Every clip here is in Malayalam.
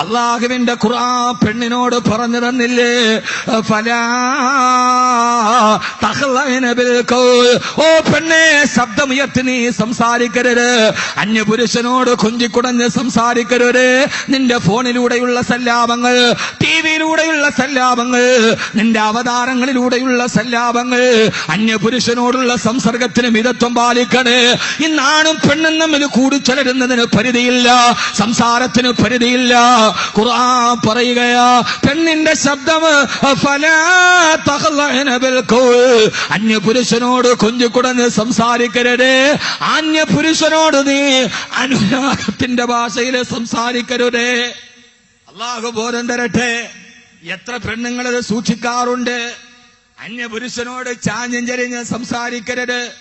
അള്ളാഹുവിന്റെ ഖുറാ പെണ്ണിനോട് പറഞ്ഞു തന്നില്ലേ? ഓ പെണ്ണെ ശബ്ദമുയർത്തി നീ സംസാരിക്കരുത്. അന്യ പുരുഷനോട് കുഞ്ചിക്കുടഞ്ഞ് സംസാരിക്കരുത്. നിന്റെ ഫോണിലൂടെയുള്ള സല്ലാപങ്ങൾ ടി വിയിലൂടെയുള്ള സല്ലാപങ്ങൾ നിന്റെ അവതാരങ്ങളിലൂടെയുള്ള സല്ലാപങ്ങൾ അന്യപുരുഷനോടുള്ള സംസർഗത്തിന് മിതത്വം പാലിക്കണേ. ഇന്നാണും പെണ്ണും തമ്മിൽ കൂടിച്ചലരുന്നതിന് പരിധിയില്ല സംസാരത്തിന് പരിധിയില്ല. ഖുർആൻ പറയുകയാ പെണ്ണിന്റെ ശബ്ദം അന്യപുരുഷനോട് കൊഞ്ചിക്കുടന്ന് സംസാരിക്കരുത്. അന്യപുരുഷനോട് നീ അനുരാഗത്തിന്റെ ഭാഷയിൽ സംസാരിക്കരുതേ. അള്ളാഹു ബോധം തരട്ടെ. എത്ര പെണ്ണുങ്ങളത് സൂക്ഷിക്കാറുണ്ട്? അന്യപുരുഷനോട് ചാഞ്ഞും ചരിഞ്ഞ് സംസാരിക്കരുത്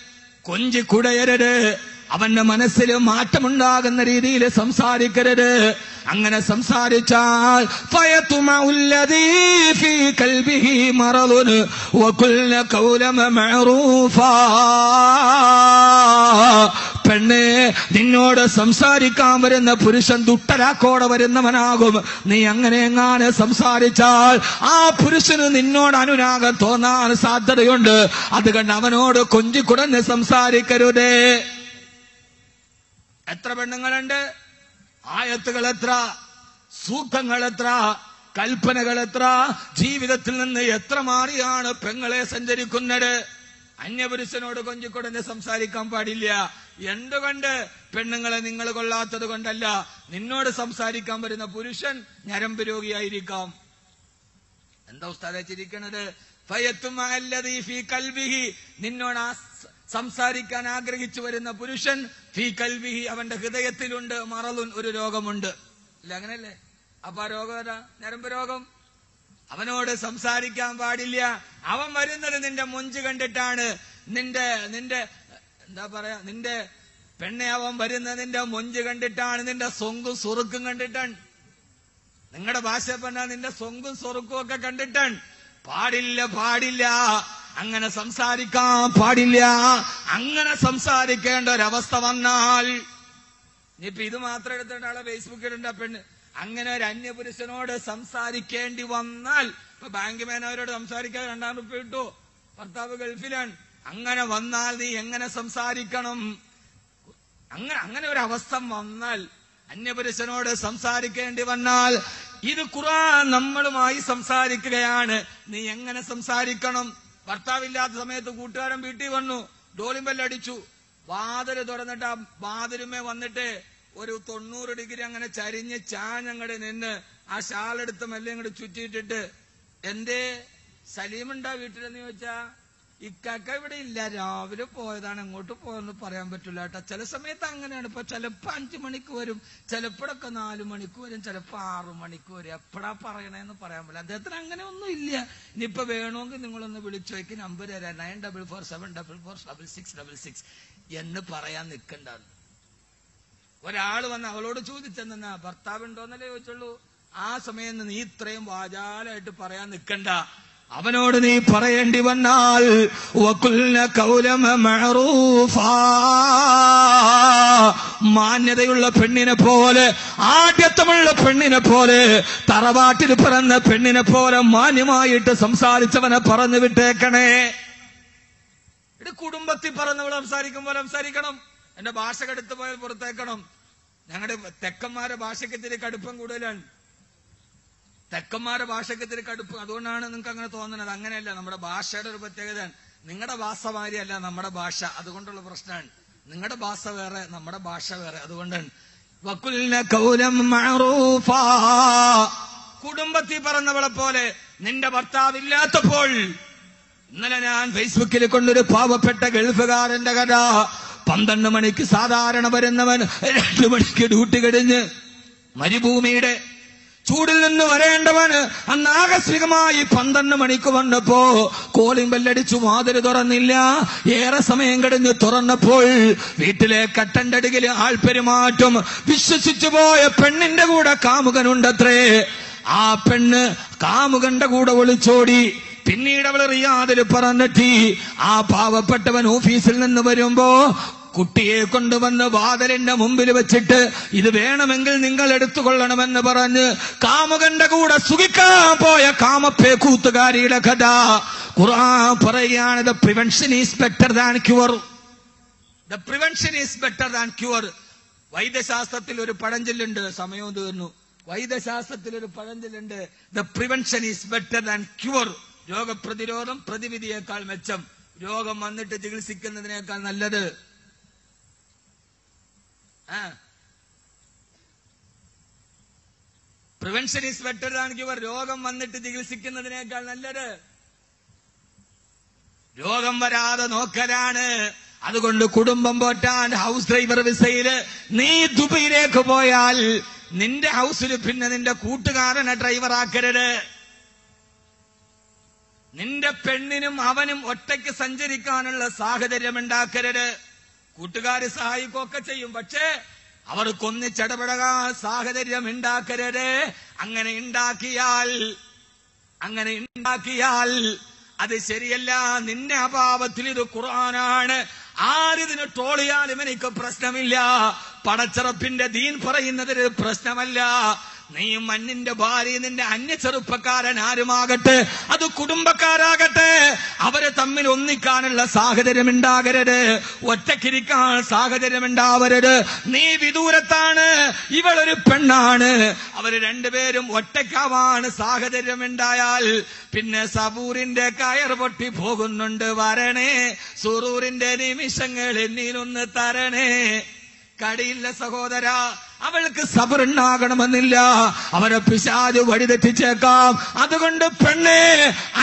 കൊഞ്ചി കുടയരുത് അവന്റെ മനസ്സിൽ മാറ്റമുണ്ടാകുന്ന രീതിയിൽ സംസാരിക്കരുത്. അങ്ങനെ സംസാരിച്ചാൽ പെണ്ണ് നിന്നോട് സംസാരിക്കാൻ വരുന്ന പുരുഷൻ ദുട്ടരാക്കോടെ വരുന്നവനാകും. നീ അങ്ങനെ എങ്ങാനെ സംസാരിച്ചാൽ ആ പുരുഷന് നിന്നോട് അനുരാഗം തോന്നാൻ സാധ്യതയുണ്ട്. അതുകൊണ്ട് അവനോട് കൊഞ്ചിക്കുടഞ്ഞ് സംസാരിക്കരുതേ. എത്ര പെണ്ണുങ്ങളുണ്ട്? ആയത്തുകൾ എത്ര? സൂക്തങ്ങൾ എത്ര? കൽപ്പനകൾ എത്ര? ജീവിതത്തിൽ നിന്ന് എത്ര മാറിയാണ് പെങ്ങളെ സഞ്ചരിക്കുന്നത്? അന്യപുരുഷനോട് കൊഞ്ചിക്കൊടഞ്ഞ് സംസാരിക്കാൻ പാടില്ല. എന്തുകൊണ്ട് പെണ്ണുങ്ങളെ നിങ്ങൾ കൊള്ളാത്തത് കൊണ്ടല്ല? നിന്നോട് സംസാരിക്കാൻ വരുന്ന പുരുഷൻ ഞരമ്പ് രോഗിയായിരിക്കാം. എന്താ ഉസ്താദിച്ചിരിക്കണത് നിന്നോട് സംസാരിക്കാൻ ആഗ്രഹിച്ചു വരുന്ന പുരുഷൻ ഫീ കൽവിഹി അവന്റെ ഹൃദയത്തിലുണ്ട് മറലുൻ ഒരു രോഗമുണ്ട്. അല്ല അങ്ങനല്ലേ അപ്പൊ ആ രോഗം ഏതാ? ഞരമ്പ് രോഗം? അവനോട് സംസാരിക്കാൻ പാടില്ല. അവൻ വരുന്നത് നിന്റെ മൊഞ്ച് കണ്ടിട്ടാണ്. നിന്റെ നിന്റെ എന്താ പറയാ നിന്റെ പെണ്ണെ അവൻ വരുന്നത് നിന്റെ മൊഞ്ച് കണ്ടിട്ടാണ്. നിന്റെ സ്വങ്കും സുറുക്കും കണ്ടിട്ടാണ്. നിങ്ങളുടെ ഭാഷ പറഞ്ഞാൽ നിന്റെ സ്വങ്കും സ്വറുക്കും ഒക്കെ കണ്ടിട്ടാണ്. പാടില്ല പാടില്ല. അങ്ങനെ സംസാരിക്കാൻ പാടില്ല. അങ്ങനെ സംസാരിക്കേണ്ട ഒരവസ്ഥ വന്നാൽ. ഇനിയിപ്പൊ ഇത് മാത്രം എടുത്തിട്ട് ആളെ ഫേസ്ബുക്കിൽ ഇടണ്ട പെണ്ണ്. അങ്ങനെ ഒരു അന്യപുരുഷനോട് സംസാരിക്കേണ്ടി വന്നാൽ ഇപ്പൊ ബാങ്ക് മാനേജരോട് സംസാരിക്കാൻ രണ്ടാം റുപ്യ ഇട്ടു. ഭർത്താവ് ഗൾഫിലാണ്. അങ്ങനെ വന്നാൽ നീ എങ്ങനെ സംസാരിക്കണം? അങ്ങനെ അങ്ങനെ ഒരു അവസ്ഥ വന്നാൽ അന്യപുരുഷനോട് സംസാരിക്കേണ്ടി വന്നാൽ ഇത് ഖുർആൻ നമ്മളുമായി സംസാരിക്കുകയാണ്. നീ എങ്ങനെ സംസാരിക്കണം? ഭർത്താവില്ലാത്ത സമയത്ത് കൂട്ടുകാരൻ വീട്ടിൽ വന്നു. ഡോളിമ്പല്ലടിച്ചു വാതിൽ തുറന്നിട്ട് ആ വാതിലുമേ വന്നിട്ട് ഒരു തൊണ്ണൂറ് ഡിഗ്രി അങ്ങനെ ചരിഞ്ഞ് ചാഞ്ഞങ്ങട് നിന്ന് ആ ഷാളെടുത്ത് മെല്ലെ അങ്ങോട്ട് ചുറ്റിയിട്ടിട്ട് എന്തേ? സലീമുണ്ടാ വീട്ടിലെന്ന് ചോദിച്ചാ ഇക്കാക്ക ഇവിടെ ഇല്ല രാവിലെ പോയതാണ് എങ്ങോട്ട് പോയെന്ന് പറയാൻ പറ്റില്ല കേട്ടോ. ചില സമയത്ത് അങ്ങനെയാണ്. ഇപ്പൊ ചിലപ്പോ അഞ്ചു മണിക്ക് വരും ചിലപ്പോഴൊക്കെ നാലു മണിക്ക് വരും ചിലപ്പോ ആറു മണിക്ക് വരും. എപ്പോഴാ പറയണേന്ന് പറയാൻ പറ്റില്ല. അദ്ദേഹത്തിന് അങ്ങനെ ഒന്നും ഇല്ല. ഇനിയിപ്പൊ വേണമെങ്കിൽ നിങ്ങളൊന്ന് വിളിച്ചു നമ്പർ തരാം. Nine double four seven double four double six double six എന്ന് പറയാൻ നിൽക്കണ്ടെന്ന് ഒരാൾ വന്ന് അവളോട് ചോദിച്ചെന്നാ ഭർത്താവുണ്ടോന്നല്ലേ ചോദിച്ചുള്ളൂ. ആ സമയം നീ ഇത്രയും വാചാലായിട്ട് പറയാൻ നിൽക്കണ്ട അവനോട് നീ പറയേണ്ടി വന്നാൽ. മാന്യതയുള്ള പെണ്ണിനെ പോലെ ആഢ്യത്വമുള്ള പെണ്ണിനെ പോലെ തറവാട്ടിൽ പിറന്ന പെണ്ണിനെ പോലെ മാന്യമായിട്ട് സംസാരിച്ചവനെ പറഞ്ഞു വിട്ടേക്കണേ. കുടുംബത്തിൽ പറഞ്ഞവൾ സംസാരിക്കുമ്പോൾ സംസാരിക്കണം. എന്റെ ഭാഷ കടുത്ത് പോയാൽ പുറത്തേക്കണം. ഞങ്ങളുടെ തെക്കന്മാരെ ഭാഷയ്ക്ക് ഇത്തിരി കടുപ്പം കൂടുതലാണ്. തെക്കന്മാരെ ഭാഷയ്ക്ക് ഇത്തിരി കടുപ്പം. അതുകൊണ്ടാണ് നിങ്ങൾക്ക് അങ്ങനെ തോന്നുന്നത്. അങ്ങനെയല്ല നമ്മുടെ ഭാഷയുടെ ഒരു പ്രത്യേകതയാണ്. നിങ്ങളുടെ ഭാഷ മാതിരിയല്ല നമ്മുടെ ഭാഷ. അതുകൊണ്ടുള്ള പ്രശ്നമാണ്. നിങ്ങളുടെ ഭാഷ വേറെ നമ്മുടെ ഭാഷ വേറെ. അതുകൊണ്ടാണ്. വക്കുലിന കൗലം മഅറൂഫാ. കുടുംബത്തിൽ പറഞ്ഞവളെ പോലെ നിന്റെ ഭർത്താവില്ലാത്തപ്പോൾ ഇന്നലെ ഞാൻ ഫേസ്ബുക്കിൽ കൊണ്ടൊരു പാവപ്പെട്ട ഗൾഫുകാരന്റെ കഥ പന്ത്രണ്ട് മണിക്ക് സാധാരണ വരുന്നവൻ രണ്ടു മണിക്ക് ഡ്യൂട്ടി കഴിഞ്ഞ് മരുഭൂമിയുടെ ചൂടിൽ നിന്ന് വരേണ്ടവൻ അന്ന് ആകസ്മികമായി പന്ത്രണ്ട് മണിക്ക് വന്നപ്പോ കോളിംഗ് ബെല്ലടിച്ചു വാതിൽ തുറന്നില്ല. ഏറെ സമയം കഴിഞ്ഞ് തുറന്നപ്പോൾ വീട്ടിലെ കട്ടന്റെ അടിയിൽ ആൾപ്പെരുമാറ്റം വിശ്വസിച്ചു പോയ പെണ്ണിന്റെ കൂടെ കാമുകനുണ്ടത്രേ. ആ പെണ്ണ് കാമുകന്റെ കൂടെ ഒളിച്ചോടി പിന്നീട് അവൾ റിയാദിൽ പറഞ്ഞിട്ട് ആ പാവപ്പെട്ടവൻ ഓഫീസിൽ നിന്ന് വരുമ്പോ കുട്ടിയെ കൊണ്ടുവന്ന് വാതിലിന്റെ മുമ്പിൽ വെച്ചിട്ട് ഇത് വേണമെങ്കിൽ നിങ്ങൾ എടുത്തുകൊള്ളണമെന്ന് പറഞ്ഞ് കാമുകന്റെ കൂടെ സുഖിക്കാൻ പോയ കാമപ്പേ കൂത്തുകാരിയുടെ കഥ. ഖുർആൻ പറയുകയാണ് the prevention is better than cure the prevention is better than cure വൈദ്യശാസ്ത്രത്തിൽ ഒരു പഴഞ്ചൊല്ലുണ്ട് സമയവും തീർന്നു. വൈദ്യശാസ്ത്രത്തിൽ ഒരു പഴഞ്ചൊല്ലുണ്ട് the prevention is better than cure രോഗപ്രതിരോധം പ്രതിവിധിയേക്കാൾ മെച്ചം. രോഗം വന്നിട്ട് ചികിത്സിക്കുന്നതിനേക്കാൾ നല്ലത്. പ്രിവെൻഷൻ ഈസ് ബെറ്റർ ആണ് ക്യൂർ രോഗം വന്നിട്ട് ചികിത്സിക്കുന്നതിനേക്കാൾ നല്ലത്. രോഗം വരാതെ നോക്കലാണ്. അതുകൊണ്ട് കുടുംബം പോറ്റാൻ ഹൗസ് ഡ്രൈവർ വിസയിൽ നീ ദുബൈയിലേക്ക് പോയാൽ നിന്റെ ഹൗസിൽ പിന്നെ നിന്റെ കൂട്ടുകാരനെ ഡ്രൈവറാക്കരുത് നിന്റെ പെണ്ണിനും അവനും ഒറ്റയ്ക്ക് സഞ്ചരിക്കാനുള്ള സാഹചര്യം ഉണ്ടാക്കരുത് കൂട്ടുകാര് സഹായിക്കുകയൊക്കെ ചെയ്യും പക്ഷേ അവർക്കൊന്നിച്ചിടപെടാൻ സാഹചര്യം ഉണ്ടാക്കരുത് അങ്ങനെ ഉണ്ടാക്കിയാൽ അങ്ങനെ ഉണ്ടാക്കിയാൽ അത് ശരിയല്ല. നിന്റെ അഭാവത്തിൽ ഇത് ഖുർആനാണ്. ആരിതിന് ട്രോളിയാലും എനിക്ക് പ്രശ്നമില്ല. പടച്ചറപ്പിന്റെ ദീൻ പറയുന്നതിന് പ്രശ്നമല്ല. നീ മണ്ണിന്റെ ഭാര്യ നിന്റെ അന്യ ചെറുപ്പക്കാരൻ ആരുമാകട്ടെ? അത് കുടുംബക്കാരാകട്ടെ. അവരെ തമ്മിൽ ഒന്നിക്കാനുള്ള സാഹചര്യം ഉണ്ടാകരുത് ഒറ്റക്കിരിക്കാൻ സാഹചര്യം ഉണ്ടാവരുത് നീ വിദൂരത്താണ്. ഇവളൊരു പെണ്ണാണ്. അവർ രണ്ടുപേരും ഒറ്റക്കാവാണ് സാഹചര്യം ഉണ്ടായാൽ പിന്നെ സബൂറിന്റെ കയർ പൊട്ടി പോകുന്നുണ്ട് വരണേ. സുറൂറിന്റെ നിമിഷങ്ങൾ എന്നിലൊന്ന് തരണേ. കടിയില്ല സഹോദര അവൾക്ക് സബറുണ്ടാകണമെന്നില്ല അവരെ പിശാജ് വഴിതെറ്റിച്ചേക്കാം. അതുകൊണ്ട് പെണ്ണെ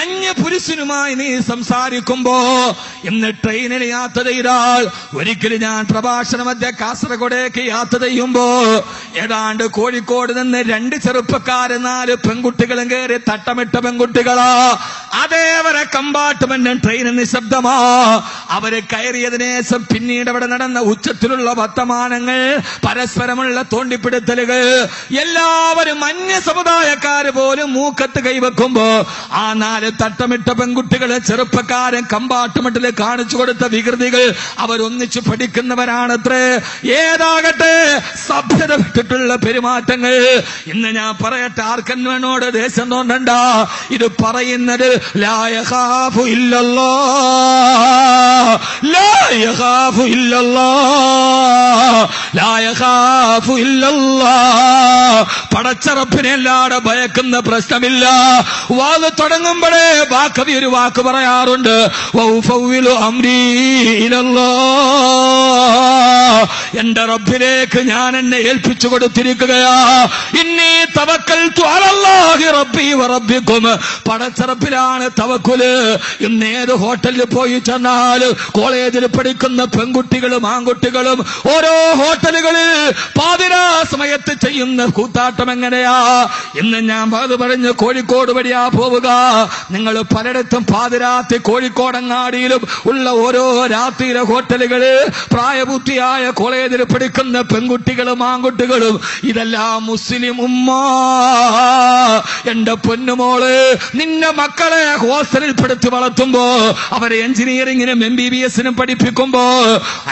അന്യ പുരുഷനുമായി നീ സംസാരിക്കുമ്പോ ഇന്ന് ട്രെയിനിൽ യാത്ര ചെയ്താൽ ഒരിക്കലും ഞാൻ പ്രഭാഷണ മധ്യ കാസർഗോഡേക്ക് യാത്ര ചെയ്യുമ്പോ ഏതാണ്ട് കോഴിക്കോട് നിന്ന് രണ്ട് ചെറുപ്പക്കാര് നാല് പെൺകുട്ടികളും കയറി തട്ടമിട്ട പെൺകുട്ടികളാ. അതേവരെ കമ്പാർട്ട്മെന്റ് ട്രെയിൻ നിശബ്ദമാ. അവർ കയറിയതിനേശം പിന്നീട് അവിടെ നടന്ന ഉച്ചത്തിലുള്ള വർത്തമാനങ്ങൾ പരസ്പരമുള്ള തോണ്ടിപ്പിടുത്തലുകൾ. എല്ലാവരും അന്യ സമുദായക്കാര് പോലും മൂക്കത്ത് കൈവെക്കുമ്പോ ആ നാല് തട്ടമിട്ട പെൺകുട്ടികളെ ചെറുപ്പക്കാരൻ കമ്പാർട്ട്മെന്റിൽ കാണിച്ചു കൊടുത്ത വികൃതികൾ അവരൊന്നിച്ച് പഠിക്കുന്നവരാണത്രേ. ഏതാകട്ടെ സഭ്യത വിട്ടിട്ടുള്ള പെരുമാറ്റങ്ങൾ. ഇന്ന് ഞാൻ പറയട്ടെ ആർക്കന്വനോട് ദേശം തോന്നണ്ട. ഇത് പറയുന്നത് ലായഹാഫു ഇല്ലല്ലോ ലായഹാഫു ഇല്ലല്ലോ ലായഹാഫു പടച്ചറപ്പിനെ അല്ലാതെ ഭയക്കുന്ന പ്രശ്നമില്ല. വാത് തുടങ്ങുമ്പോഴേ വാക്കവി ഒരു വാക്ക് പറയാറുണ്ട്. എന്റെ റബ്ബിലേക്ക് ഞാൻ എന്നെ ഏൽപ്പിച്ചു കൊടുത്തിരിക്കുകയാ. ഇന്നീ തവക്കൽ റബ്ബി പടച്ചറപ്പിലാണ് തവക്കുൽ. ഇന്ന് ഏത് ഹോട്ടലിൽ പോയി ചെന്നാൽ കോളേജിൽ പഠിക്കുന്ന പെൺകുട്ടികളും ആൺകുട്ടികളും ഓരോ ഹോട്ടലുകളിൽ പാതിരാ സമയത്ത് ചെയ്യുന്ന കൂത്താട്ടം എങ്ങനെയാ? ഇന്ന് ഞാൻ അത് പറഞ്ഞ് കോഴിക്കോട് വഴിയാ പോവുക. നിങ്ങൾ പലയിടത്തും പാതിരാത്തി കോഴിക്കോടങ്ങാടിയിലും ഉള്ള ഓരോ രാത്രിയിലെ ഹോട്ടലുകൾ പ്രായപൂർത്തിയായ കോളേജിൽ പഠിക്കുന്ന പെൺകുട്ടികളും ആൺകുട്ടികളും ഇതെല്ലാം മുസ്ലിം ഉമ്മ. എന്റെ പൊന്നുമോൾ നിന്റെ മക്കളെ ഹോസ്റ്റലിൽ പെടുത്തി വളർത്തുമ്പോ അവരെ എഞ്ചിനീയറിംഗിനും എം ബി ബി എസിനും പഠിപ്പിക്കുമ്പോ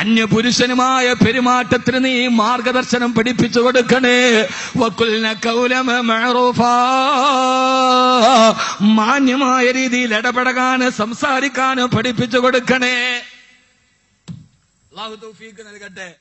അന്യ പുരുഷനുമായ പെരുമാറ്റത്തിന് നീ മാർഗദർശനം പഠിപ്പിച്ചു കൊടുക്കണേ. മാന്യമായ രീതിയിൽ ഇടപെടകാന് സംസാരിക്കാനും പഠിപ്പിച്ചു കൊടുക്കണേ. അള്ളാഹു നൽകട്ടെ.